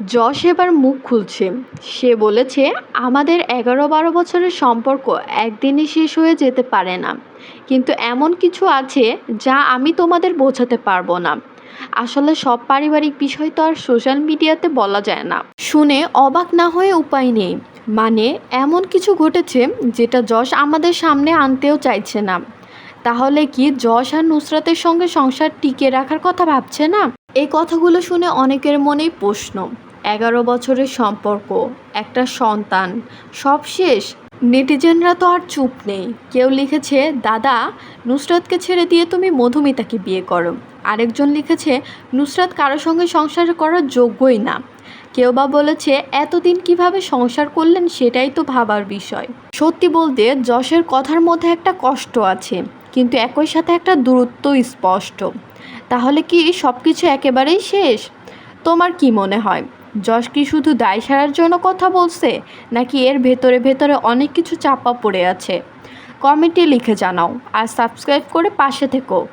যশ এবার মুখ খুলছে। সে বলেছে, আমাদের এগারো বারো বছরের সম্পর্ক একদিনে শেষ হয়ে যেতে পারে না। কিন্তু এমন কিছু আছে যা আমি তোমাদের বোঝাতে পারব না। আসলে সব পারিবারিক বিষয় তো আর সোশ্যাল মিডিয়াতে বলা যায় না শুনে অবাক না হয়ে উপায় নেই। মানে এমন কিছু ঘটেছে যেটা যশ আমাদের সামনে আনতেও চাইছে না। তাহলে কি যশ আর নুসরাতের সঙ্গে সংসার টিকে রাখার কথা ভাবছে না? এই কথাগুলো শুনে অনেকের মনেই প্রশ্ন। এগারো বছরের সম্পর্ক, একটা সন্তান, সব শেষ। নেটিজেনরা তো আর চুপ নেই। কেউ লিখেছে, দাদা, নুসরাতকে ছেড়ে দিয়ে তুমি মধুমিতাকে বিয়ে করো। আরেকজন লিখেছে, নুসরাত কারও সঙ্গে সংসার করার যোগ্যই না। কেউ বা বলেছে, এতদিন কীভাবে সংসার করলেন সেটাই তো ভাবার বিষয়। সত্যি বলতে, যশের কথার মধ্যে একটা কষ্ট আছে, কিন্তু একই সাথে একটা দূরত্ব স্পষ্ট। তাহলে কি সব কিছু একেবারেই শেষ? তোমার কি মনে হয়? যশ কি শুধু দায় সারার জন্য কথা বলছে, নাকি এর ভেতরে ভেতরে অনেক কিছু চাপা পড়ে আছে? কমেন্টে লিখে জানাও আর সাবস্ক্রাইব করে পাশে থেকো।